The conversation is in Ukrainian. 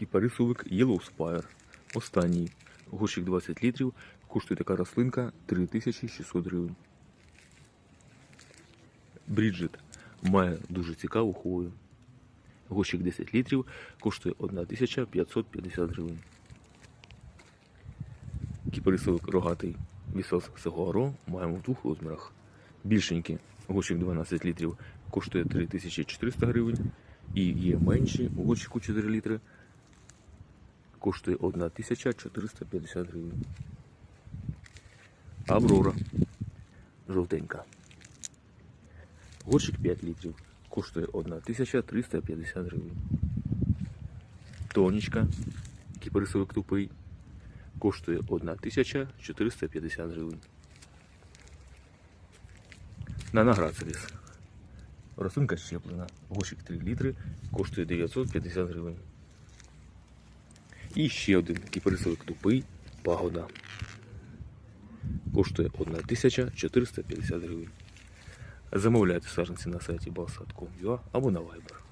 Кіпарисовик Yellow Spire. Останній. Горщик 20 літрів. Коштує така рослинка 3600 гривень. Бріджит має дуже цікаву хвою. Горщик 10 літрів коштує 1550 гривень. Кіпарисовик рогатий Вісос Сегуаро маємо в двох розмірах. Більшенький горщик 12 літрів коштує 3400 гривень. І є менші у горщику 4 літри коштує 1450 гривень. Аврора. Жовтенька. Горщик 5 літрів коштує 1350 гривень. Тонічка. Кіпарисовик тупий. Коштує 1450 гривень. Нанограцеліс. Рослинка щеплена. Горщик 3 літри коштує 950 гривень. І ще один кіпарисовик тупий пагода. Коштує 1450 гривень. Замовляйте саженці на сайті balsat.com.ua або на Viber.